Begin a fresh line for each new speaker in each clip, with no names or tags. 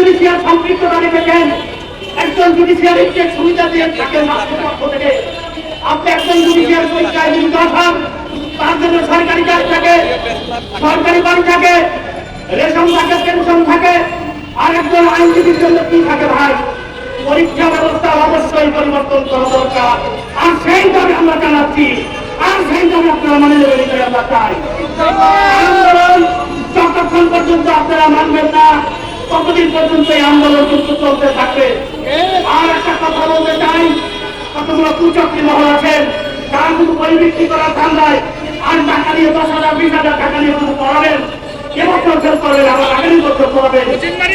Judicial সম্পৃক্ততা রেখেছেন একজন জুডিশিয়ারিকে সুবিধা দিয়ে থাকেন আপনি একজন জুডিশিয়াল পরীক্ষায় যদি দশান তার জন্য সরকারি কাজ থাকে, সরকারি বাড়ি থাকে, রেশন থাকে, পেনশন থাকে, আর একজন আইনজীবীর জন্য কি থাকে ভাই? পরীক্ষা ব্যবস্থা অবশ্যই পরিবর্তন করা দরকার। আর সেই দাবি আমরা জানাচ্ছি। আর সেই দাবি আপনারা মানে আমরা চাই। ততদিন পর্যন্ত এই আন্দোলন কিন্তু চলতে থাকবে। আর একটা কথা বলতে চাই, কতগুলো কুচক্রী মহল আছেন? তারা বই বিক্রি করার ধান্দায় আর টাকা নিয়ে দশ হাজার, বিশ হাজার টাকা নিয়ে শুধু পড়াবেন। এবছর ফেল করবেন, আবার আগামী বছর পড়াবেন।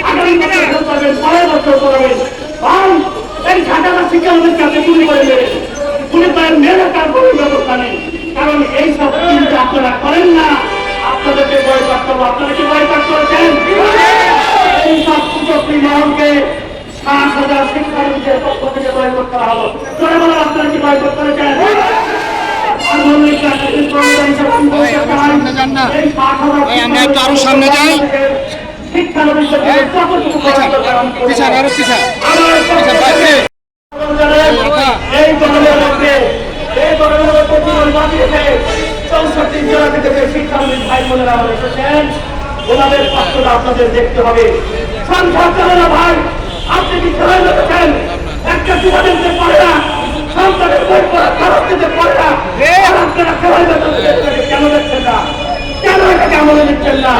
আগামী বছর ফেল করবেন, পরের বছর পড়াবেন। ভাই, এই ঢাকাটা শিক্ষামন্ত্রীকে আপনি গুলি করে মেরে গুলি করে মেরে তার কোনো ব্যবস্থা নেই। কারণ এই সব চিন্তা আপনারা করেন না। আপনাদেরকে বয়কট করব আপনারা কি বয়কট করেছেন। কুচক্রী মহলকে সাত হাজার শিক্ষার্থীদের পক্ষ থেকে বয়কট করা হলো। চলে বলেন আপনারা কি বয়কট করেছেন আর
সামনে আমরা একটু আরও যাই। বাইরে।
এই গরমের মধ্যে এই গরমের মধ্যে চৌষট্টি জেলা থেকে যে ভাই বোনেরা আমার এসেছেন। ওনাদের কষ্টটা আপনাদের দেখতে হবে। সংসার চলে না ভাই আপনি কি রেখেছেন? একটা স্টুডেন্টকে পড়ে না সন্তানের বই পড়া খরচ দিতে পারে না আপনারা রেখেছেন কেন দেখছেন না? কেন এটাকে আমলে নিচ্ছেন না?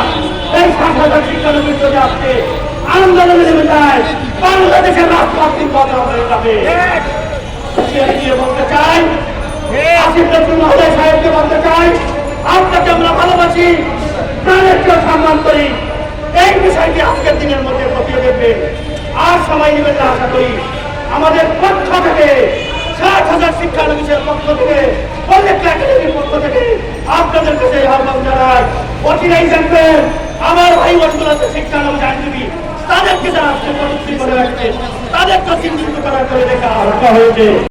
এই সাত হাজার শিক্ষানবিদ যদি আজকে। আন্দোলনে নেমে যায়। বাংলাদেশের রাজপথ বদল হয়ে যাবে। বলতে চাই আসিফ নজরুল মহোদয় সাহেবকে বলতে চাই আপনাকে আমরা ভালোবাসি। কেউ সম্মান করি। এই বিষয়টি আজকের দিনের মধ্যে খতিয়ে দেখবেন আর সময় নেবেন না করি। আমাদের পক্ষ থেকে, ষাট হাজার শিক্ষানবিশের পক্ষ থেকে কলেজ একাডেমির পক্ষ থেকে আপনাদের কাছে আহ্বান জানাই। অচিরাই জানবেন আমার ভাই আছে শিক্ষানবিশ আইনজীবী। তাদেরকে যারা আজকে প্রযুক্তি করে রাখছে, তাদেরকে চিহ্নিত করার করে দেখা হয়েছে।